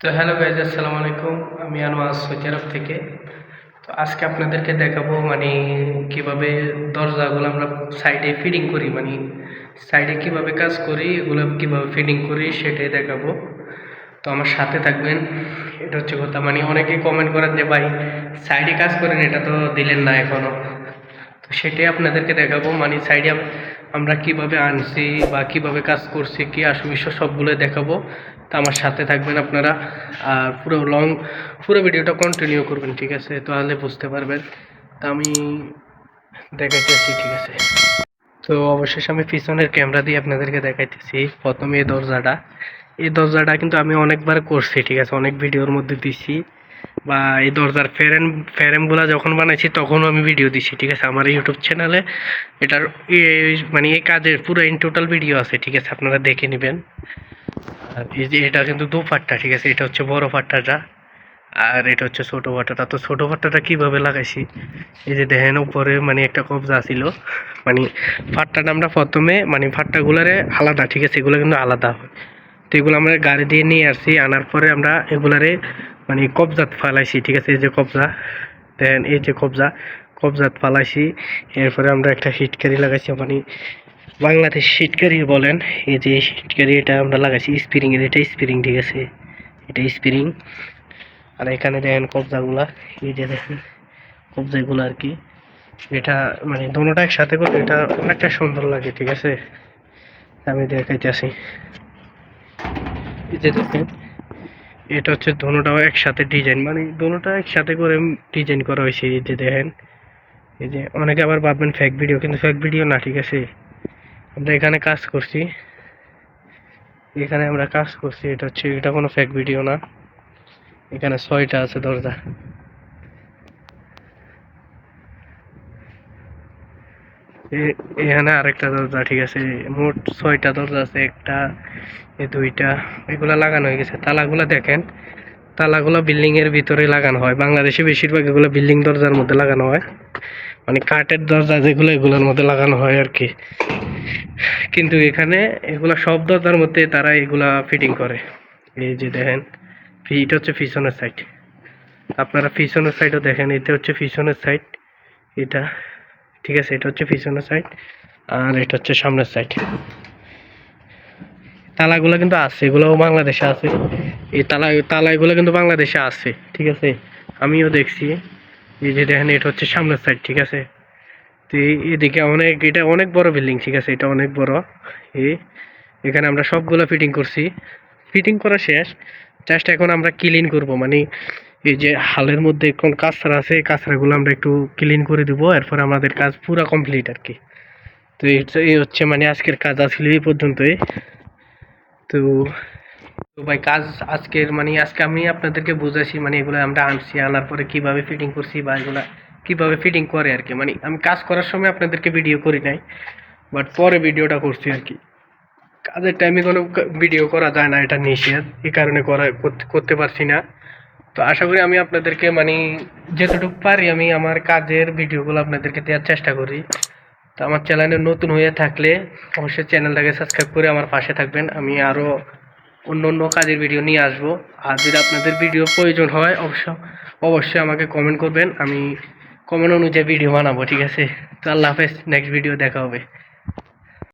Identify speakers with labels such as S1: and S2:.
S1: তো hello guys আসসালামু আলাইকুম। আমি আনোয়ার সৌচারব থেকে। তো আজকে আপনাদেরকে দেখাবো মানে কীভাবে দরজাগুলো আমরা সাইডে ফিটিং করি মানে সাইডে কীভাবে কাজ করি, এগুলো কীভাবে ফিটিং করি সেটাই দেখাবো। তো আমার সাথে থাকবেন, এটা হচ্ছে কথা। মানে অনেকে কমেন্ট করেন যে, ভাই, সাইডে কাজ করেন, এটা তো দিলেন না এখনও তো সেটাই আপনাদেরকে দেখাবো। মানে সাইডে আমরা কীভাবে আনছি বা কীভাবে কাজ করছি, কি আসবিশ্ব সবগুলো দেখাবো। তো আমার সাথে থাকবেন আপনারা। আর পুরো লং পুরো ভিডিওটা কন্টিনিউ করবেন, ঠিক আছে? তাহলে বুঝতে পারবেন। তো আমি দেখাইতেছি ঠিক আছে? তো অবশেষে আমি পিছনের ক্যামেরা দিয়ে আপনাদেরকে দেখাইতেছি। প্রথমে এই দরজাটা। এই দরজাটা কিন্তু আমি অনেকবার করছি, ঠিক আছে? অনেক ভিডিওর মধ্যে দিছি। বা এই দরজার ফ্রেম ফ্রেমগুলো যখন বানাইছি তখনও আমি ভিডিও দিছি, ঠিক আছে? আমার ইউটিউব চ্যানেলে এটার মানে এই কাজের পুরো ইন টোটাল ভিডিও আছে, ঠিক আছে? আপনারা দেখে নেবেন। আর এই যে এটা কিন্তু দু পাট্টা ঠিক আছে? এটা হচ্ছে বড় পাট্টাটা আর এটা হচ্ছে ছোট পাট্টাটা। তো ছোট পাট্টাটা কীভাবে লাগাইছি? এই যে দেখেন, উপরে মানে একটা কবজা ছিল। মানে ফাট্টাটা আমরা প্রথমে মানে ফাট্টাগুলারে আলাদা, ঠিক আছে? এগুলো কিন্তু আলাদা হয়। তো এগুলো আমরা গাড়ি দিয়ে নিয়ে আসছি। আনার পরে আমরা এগুলারে মানে কবজাত ফালাইছি, ঠিক আছে? এই যে কবজা দেন এই যে কবজা কবজাত ফালাইছি, এরপরে আমরা একটা হিটকারি লাগাইছি মানে বাংলাদেশ হিটকারি বলেন, এই যে হিটকারি এটা আমরা লাগাইছি স্প্রিং এর, এটা স্প্রিং ঠিক আছে? এটা স্প্রিং আর এখানে দেখেন কবজাগুলা, এই যে দেখেন কবজাগুলো আর কি, এটা মানে দোনোটা একসাথে করে এটা অনেকটা সুন্দর লাগে, ঠিক আছে? আমি দেখাইতেছি। এই যে দেখেন এটা হচ্ছে দোনোটাও একসাথে ডিজাইন মানে দোনোটা একসাথে করে ডিজাইন করা হয়েছে এই যে দেখেন। এই যে অনেকে আবার ভাববেন ফেক ভিডিও কিন্তু ফেক ভিডিও না, ঠিক আছে? আমরা এখানে কাজ করছি। এখানে আমরা কাজ করছি, এটা হচ্ছে, এটা কোনো ফেক ভিডিও না। এখানে ছয়টা আছে দরজা। এখানে আরেকটা দরজা, ঠিক আছে? মোট ছয়টা দরজা আছে, একটা দুইটা, এগুলা লাগানো হয়ে গেছে। তালাগুলা দেখেন, তালাগুলো বিল্ডিং এর ভিতরে লাগানো হয়। বাংলাদেশে বেশিরভাগ এগুলো বিল্ডিং দরজার মধ্যে লাগানো হয়। মানে কাঠের দরজা যেগুলো, এগুলোর মধ্যে লাগানো হয় আর কি। কিন্তু এখানে এগুলা সব দরজার মধ্যে তারা এগুলা ফিটিং করে। এই যে দেখেন, এটা হচ্ছে পিছনের সাইড আপনারা পিছনের সাইডও দেখেন, এটা হচ্ছে পিছনের সাইড এটা ঠিক আছে, এটা হচ্ছে পিছনের সাইড আর এটা হচ্ছে সামনের সাইড তালাগুলো কিন্তু আছে, এগুলোও বাংলাদেশে আছে। এই তালা, তালাগুলো কিন্তু বাংলাদেশে আছে, ঠিক আছে? আমিও দেখছি। এই যে দেখেন, এটা হচ্ছে সামনের সাইড ঠিক আছে? তো এদিকে অনেক, এটা অনেক বড় বিল্ডিং ঠিক আছে? এটা অনেক বড়। এই এখানে আমরা সবগুলো ফিটিং করছি। ফিটিং করা শেষ। জাস্ট এখন আমরা ক্লিন করব মানে এই যে হালের মধ্যে কোন কাঁচরা আছে, এই কাঁচরাগুলো আমরা একটু ক্লিন করে দিব, এরপর আমাদের কাজ পুরো কমপ্লিট আর কি। তো এই হচ্ছে- মানে আজকের কাজ আসলে এই পর্যন্তই। তো তো ভাই কাজ আজকের মানে আজকে আমি আপনাদেরকে বুঝাইছি মানে এগুলো আমরা আনছি, আনার পরে কীভাবে ফিটিং করছি বা এগুলো কীভাবে ফিটিং করে আর কি। মানে আমি কাজ করার সময় আপনাদেরকে ভিডিও করি নাই বাট পরে ভিডিওটা করছি আর কি। কাজের টাইমে কোনো ভিডিও করা যায় না এটা নিষেধ, এই কারণে করা, করতে পারছি না। তো আশা করি আমি আপনাদেরকে মানে যতটুকু পারি আমি আমার কাজের ভিডিওগুলো আপনাদেরকে দেওয়ার চেষ্টা করি। তো আমার চ্যানেলে নতুন হয়ে থাকলে অবশ্যই চ্যানেলটাকে সাবস্ক্রাইব করে আমার পাশে থাকবেন। আমি আরও অন্য অন্য কাজের ভিডিও নিয়ে আসব। আর যদি আপনাদের ভিডিও প্রয়োজন হয় অবশ্য, অবশ্যই আমাকে কমেন্ট করবেন। আমি কমেন্ট অনুযায়ী ভিডিও বানাবো, ঠিক আছে? তো আল্লাহ হাফেজ নেক্সট ভিডিও দেখা হবে।